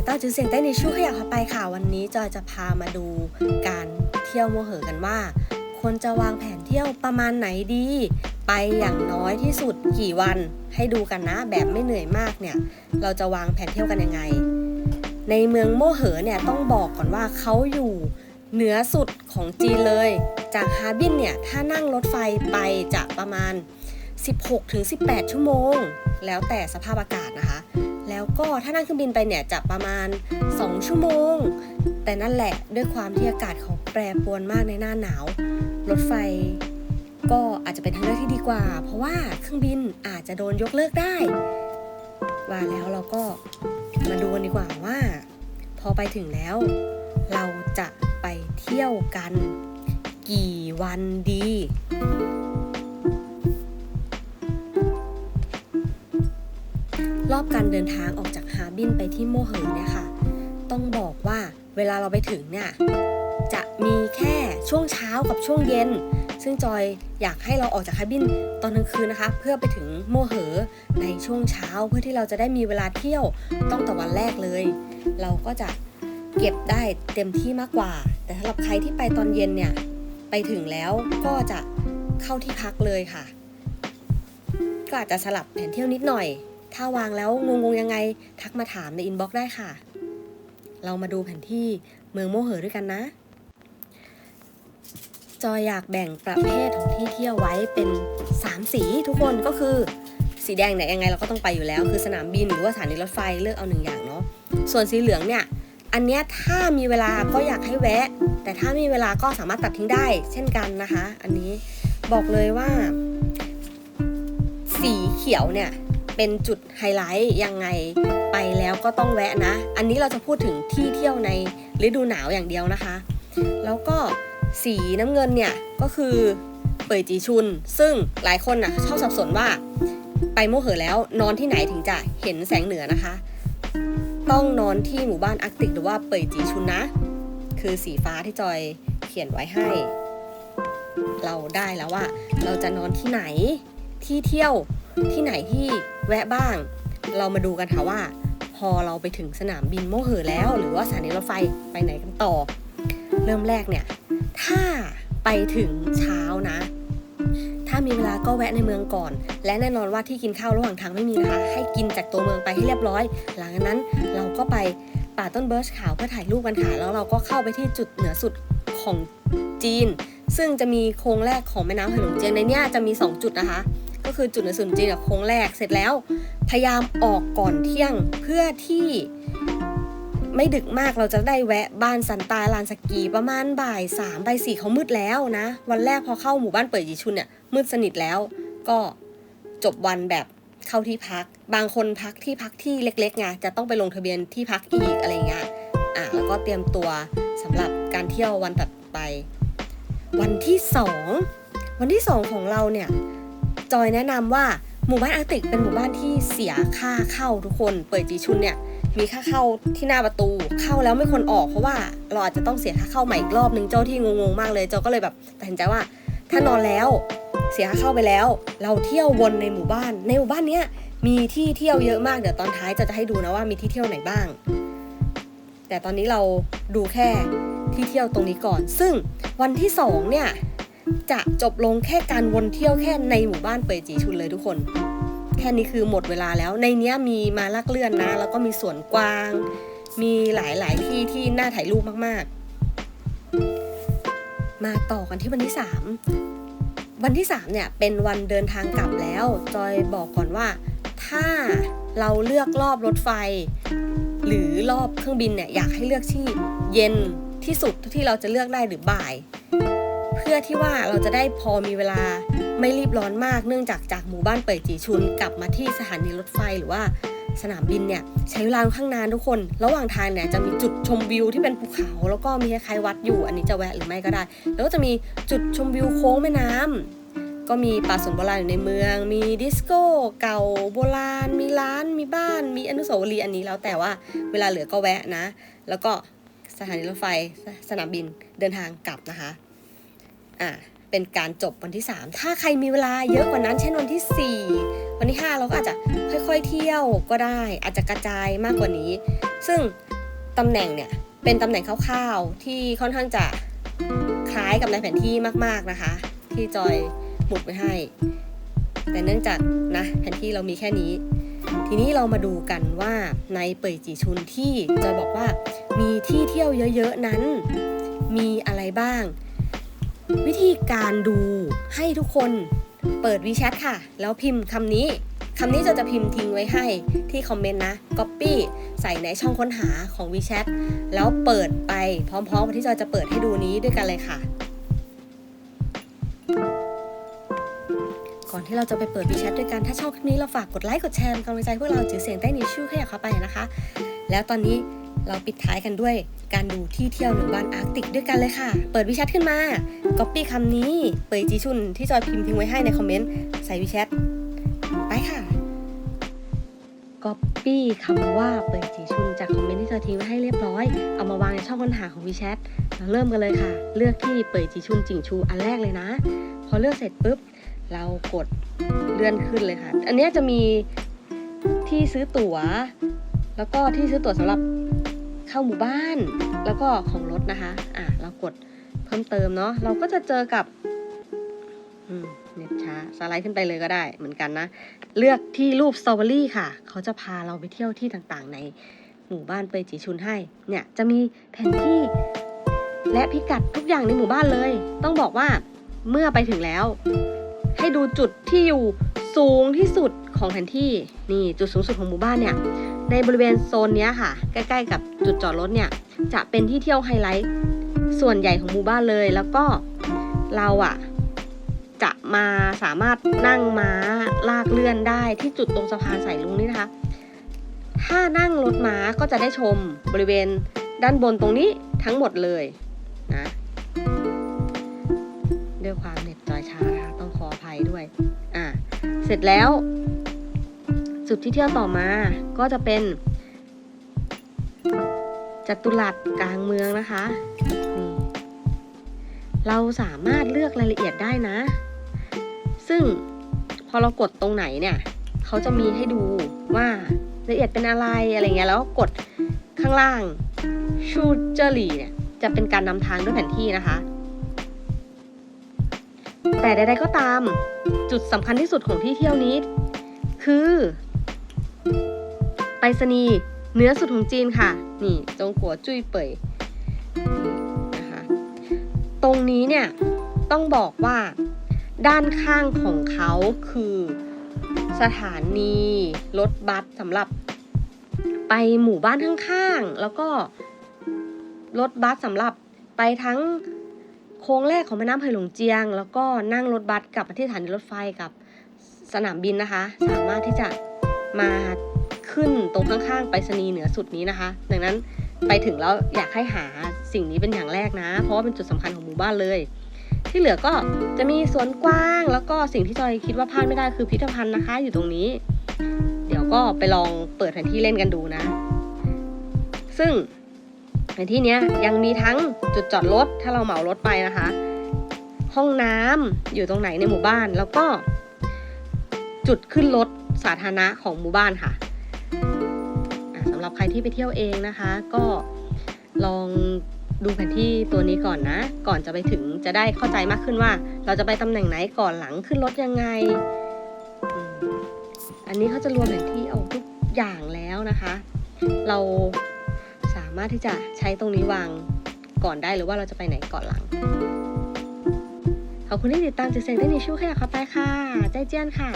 ายต้าจือเสียงใต้ในช่วงขยับเข้าไปค่ะ วันนี้จอยจะพามาดูการเที่ยวโมเหอกันว่าควรจะวางแผนเที่ยวประมาณไหนดี ไปอย่างน้อยที่สุดกี่วันให้ดูกันนะ แบบไม่เหนื่อยมากเนี่ย เราจะวางแผนเที่ยวกันยังไง ในเมืองโมเหอเนี่ยต้องบอกก่อนว่าเขาอยู่เหนือสุดของจีนเลย จากฮาร์บินเนี่ยถ้านั่งรถไฟไปจะประมาณ 16-18 ชั่วโมง แล้วแต่สภาพอากาศนะคะ แล้วก็ถ้านั่งเครื่องบินไปเนี่ยจะประมาณ 2 ชั่วโมง แต่นั่นแหละด้วยความที่อากาศเขาแปรปรวนมากในหน้าหนาว รถไฟก็อาจจะเป็นทางเลือกที่ดีกว่า เพราะว่าเครื่องบินอาจจะโดนยกเลิกได้ ว่าแล้วเราก็มาดูกันดีกว่าว่า พอไปถึงแล้ว เราจะไปเที่ยวกัน กี่วันดี รอบการเดินทางออกจากฮาบินไปที่โมเหอเนี่ยค่ะ ต้องบอกว่าเวลาเราไปถึงเนี่ยจะมีแค่ช่วงเช้ากับช่วงเย็น ซึ่งจอยอยากให้เราออกจากฮาบินตอนกลางคืนนะคะ เพื่อไปถึงโมเหอในช่วงเช้าเพื่อที่เราจะได้มีเวลาเที่ยวต้องแต่วันแรกเลย เราก็จะเก็บได้เต็มที่มากกว่า แต่สำหรับใครที่ไปตอนเย็นเนี่ยไปถึงแล้วก็จะเข้าที่พักเลยค่ะ ก็อาจจะสลับแผนเที่ยวนิดหน่อย ถ้าวางแล้วงงๆยังไง ทักมาถามในอินบ็อกซ์ได้ค่ะ เรามาดูแผนที่เมืองโมเหอด้วยกันนะ จอยอยากแบ่งประเภทของที่เที่ยวไว้เป็น 3 สีทุกคนก็คือ สีแดงเนี่ยยังไงเราก็ต้องไปอยู่แล้ว คือสนามบินหรือว่าสถานีรถไฟเลือกเอาหนึ่งอย่างเนาะส่วนสีเหลืองเนี่ยอันเนี้ยถ้ามีเวลาก็อยากให้แวะ แต่ถ้ามีเวลาก็สามารถตัดทิ้งได้ เช่นกันนะคะ อันนี้บอกเลยว่า สีเขียวเนี่ย เป็นจุดไฮไลท์ยังไงไปแล้วก็ต้องแวะนะ อันนี้เราจะพูดถึงที่เที่ยวในฤดูหนาวอย่างเดียวนะคะ แล้วก็สีน้ำเงินเนี่ยก็คือเป่ยจีชุน ซึ่งหลายคนน่ะชอบสับสนว่าไปโมเหอแล้วนอนที่ไหนถึงจะเห็นแสงเหนือนะคะ ต้องนอนที่หมู่บ้านอาร์กติกหรือว่าเป่ยจีชุนนะ คือสีฟ้าที่จอยเขียนไว้ให้ เราได้แล้วว่า เราจะนอนที่ไหนที่เที่ยวที่ไหนที่ แวะบ้าง เรามาดูกันค่ะว่า พอเราไปถึงสนามบินโมเหอแล้ว หรือว่าสถานีรถไฟไปไหนกันต่อ เริ่มแรกเนี่ย ถ้าไปถึงเช้านะ ถ้ามีเวลาก็แวะในเมืองก่อน และแน่นอนว่าที่กินข้าวระหว่างทางไม่มีนะคะ ให้กินจากตัวเมืองไปให้เรียบร้อย หลังจากนั้นเราก็ไปป่าต้นเบิร์ชขาวเพื่อถ่ายรูปกันค่ะแล้วเราก็เข้าไปที่จุดเหนือสุดของจีน ซึ่งจะมีโค้งแรกของแม่น้ำเหหลงเจียงในเนี้ยจะมี 2 จุดนะคะ ก็คือจุดเหนือสุดจีนกับโค้งแรกเสร็จแล้ว พยายามออกก่อนเที่ยงเพื่อที่ไม่ดึกมากเราจะได้แวะบ้านสันตาลานสกีประมาณบ่ายสามบ่ายสี่เขามืดแล้วนะ วันแรกพอเข้าหมู่บ้านเปิดจีชุนเนี่ยมืดสนิทแล้ว ก็จบวันแบบเข้าที่พัก บางคนพักที่พักที่เล็กๆไงจะต้องไปลงทะเบียนที่พักอีกอะไรเงี้ยอะแล้วก็เตรียมตัวสำหรับการเที่ยววันถัดไป วันที่สองวันที่สองของเราเนี่ย จอยแนะนำว่าหมู่บ้านอาร์กติกเป็นหมู่บ้านที่เสียค่าเข้าทุกคน เปิดจีชุนเนี่ยมีค่าเข้าที่หน้าประตูเข้าแล้วไม่คนออกเพราะว่าเราอาจจะต้องเสียค่าเข้าใหม่อีกรอบนึงเจ้าที่งงๆมากเลยเจ้าก็เลยแบบตัดสินใจว่า ถ้านอนแล้วเสียค่าเข้าไปแล้ว เราเที่ยววนในหมู่บ้าน ในหมู่บ้านเนี้ยมีที่เที่ยวเยอะมากเดี๋ยวตอนท้ายจะจะให้ดูนะว่ามีที่เที่ยวไหนบ้าง แต่ตอนนี้เราดูแค่ที่เที่ยวตรงนี้ก่อน ซึ่งวันที่สองเนี่ย จะจบลงแค่การวนเที่ยวแค่ในหมู่บ้านเปยจีชุนเลยทุกคน แค่นี้คือหมดเวลาแล้วในนี้มีมาลักเลื่อนนะ แล้วก็มีสวนกวาง มีหลายๆที่ที่น่าถ่ายรูปมากๆ มาต่อกันที่วันที่ 3 วันที่ 3 เนี่ย เป็นวันเดินทางกลับแล้ว จอยบอกก่อนว่า ถ้าเราเลือกรอบรถไฟ หรือรอบเครื่องบินเนี่ยอยากให้เลือกที่เย็นที่สุดเท่าที่เราจะเลือกได้หรือบ่าย เพื่อที่ว่าเราจะได้พอมีเวลาไม่รีบร้อนมากเนื่องจากจากหมู่บ้านเปิดจีชุนกลับมาที่สถานีรถไฟหรือว่าสนามบินเนี่ยใช้เวลาค่อนข้างนานทุกคน ระหว่างทางเนี่ยจะมีจุดชมวิวที่เป็นภูเขา แล้วก็มีคล้ายๆวัดอยู่ อันนี้จะแวะหรือไม่ก็ได้ แล้วก็จะมีจุดชมวิวโค้งแม่น้ำก็มีป่าสนโบราณอยู่ในเมือง มีดิสโก้เก่าโบราณ มีร้าน มีบ้าน มีอนุสาวรีย์อันนี้แล้วแต่ว่าเวลาเหลือก็แวะนะ แล้วก็สถานีรถไฟสนามบินเดินทางกลับนะคะ อ่าเป็นการจบวันที่ 3 ถ้าใครมีเวลาเยอะกว่านั้น เช่นวันที่ 4 วันที่ 5 เราก็อาจจะค่อยๆเที่ยวก็ได้ อาจจะกระจายมากกว่านี้ ซึ่งตำแหน่งเนี่ยเป็นตำแหน่งคร่าวๆที่ค่อนข้างจะคล้ายกับในแผนที่มากๆนะคะ ที่จอยหมุดไว้ให้ แต่เนื่องจากนะแผนที่เรามีแค่นี้ ทีนี้เรามาดูกันว่าในเป่ยจีชุนที่จอยบอกว่ามีที่เที่ยวเยอะๆนั้น มีอะไรบ้าง วิธีการดูให้ทุกคนเปิด WeChat ค่ะ แล้วพิมพ์คำนี้คำนี้จะจะพิมพ์ทิ้งไว้ให้ที่คอมเมนต์นะ Copy ใส่ในช่องค้นหาของ WeChat แล้วเปิดไปพร้อมๆกับที่จอยจะเปิดให้ดูนี้ด้วยกันเลยค่ะ ก่อนที่เราจะไปเปิด WeChat ด้วยกันถ้าชอบคลิปนี้เราฝากกดไลค์กดแชร์เป็นกำลังใจพวกเราจือเสียงใต้นิ้วชื่อขยับเข้าไปนะคะ แล้วตอนนี้ เราปิดท้ายกันด้วยการดูที่เที่ยวหนึ่งวันอาร์กติกด้วยกันเลยค่ะ เปิด WeChat ขึ้นมา Copy คำนี้เปยจีชุนที่จอยพิมพ์ทิ้งไว้ให้ในคอมเมนต์ใส่ WeChat ไปค่ะ Copy คำว่าเปยจีชุนจากคอมเมนต์ที่จอยทิ้งไว้ให้เรียบร้อย เอามาวางในช่องค้นหาของ WeChat เราเริ่มกันเลยค่ะ เลือกที่เปยจีชุนจิงชูอันแรกเลยนะ พอเลือกเสร็จปุ๊บ เรากดเลื่อนขึ้นเลยค่ะ อันนี้จะมีที่ซื้อตั๋ว แล้วก็ที่ซื้อตั๋วสำหรับ เข้าหมู่บ้าน แล้วก็ของรถนะคะอะเรากดเพิ่มเติมเนาะเราก็จะเจอกับเน็ตช้าสไลด์ขึ้นไปเลยก็ได้เหมือนกันนะ เลือกที่รูปสตรอเบอรี่ค่ะ เขาจะพาเราไปเที่ยวที่ต่างๆ ในหมู่บ้านเปยจีชุนให้ เนี่ยจะมีแผนที่ และพิกัดทุกอย่างในหมู่บ้านเลย ต้องบอกว่าเมื่อไปถึงแล้ว ให้ดูจุดที่อยู่สูงที่สุดของแผนที่นี่จุดสูงสุดของหมู่บ้านเนี่ย ในบริเวณโซนนี้ค่ะ ใกล้ๆ กับจุดจอดรถเนี่ย จะเป็นที่เที่ยวไฮไลท์ส่วนใหญ่ของหมู่บ้านเลย แล้วก็เราอะจะมาสามารถนั่งม้าลากเลื่อนได้ที่จุดตรงสะพานสายลุงนี่นะคะ ถ้านั่งรถม้าก็จะได้ชมบริเวณด้านบนตรงนี้ทั้งหมดเลยนะด้วยความเหน็ตจอยช้านะคะต้องขออภัยด้วย อะ เสร็จแล้ว จุดที่เที่ยวต่อมาก็จะเป็น จัตุรัสกลางเมืองนะคะนี่เราสามารถเลือกรายละเอียดได้นะ ซึ่งพอเรากดตรงไหนเนี่ย เขาจะมีให้ดูว่ารายละเอียดเป็นอะไรอะไรเงี้ยแล้วก็กดข้างล่างชูเจอรี่เนี่ยจะเป็นการนำทางด้วยแผนที่นะคะ แต่ใดๆก็ตามจุดสำคัญที่สุดของที่เที่ยวนี้ คือ ไปรษณีย์เนื้อสุดของจีนค่ะ นี่จงกัวจุ้ยเป่ยนี่นะคะตรงนี้เนี่ยต้องบอกว่าด้านข้างของเขาคือสถานีรถบัสสำหรับไปหมู่บ้านข้างๆ แล้วก็รถบัสสำหรับไปทั้งโค้งแรกของแม่น้ำไผ่หลงเจียง แล้วก็นั่งรถบัสกลับมาที่สถานีรถไฟกับสนามบินนะคะ สามารถที่จะมา ขึ้นตรงข้างๆไปรษณีย์เหนือสุดนี้นะคะ ดังนั้นไปถึงแล้วอยากให้หาสิ่งนี้เป็นอย่างแรกนะ เพราะว่าเป็นจุดสำคัญของหมู่บ้านเลย ที่เหลือก็จะมีสวนกว้าง แล้วก็สิ่งที่จอยคิดว่าพลาดไม่ได้คือพิพิธภัณฑ์นะคะ อยู่ตรงนี้ เดี๋ยวก็ไปลองเปิดแผนที่เล่นกันดูนะ ซึ่งแผนที่นี้ยังมีทั้งจุดจอดรถถ้าเราเหมารถไปนะคะ ห้องน้ำอยู่ตรงไหนในหมู่บ้านแล้วก็ จุดขึ้นรถสาธารณะของหมู่บ้านค่ะ สำหรับใครที่ไปเที่ยวเองนะคะ ก็ลองดูแผนที่ตัวนี้ก่อนนะ ก่อนจะไปถึงจะได้เข้าใจมากขึ้นว่า เราจะไปตำแหน่งไหนก่อนหลังขึ้นรถยังไง อันนี้เขาจะรวมแผนที่เอาทุกอย่างแล้วนะคะ เราสามารถที่จะใช้ตรงนี้วางก่อนได้หรือว่าเราจะไปไหนก่อนหลัง ขอบคุณที่ติดตามจิเซงได้ในช่วงขยับเข้าไปค่ะ ใจเจียนค่ะ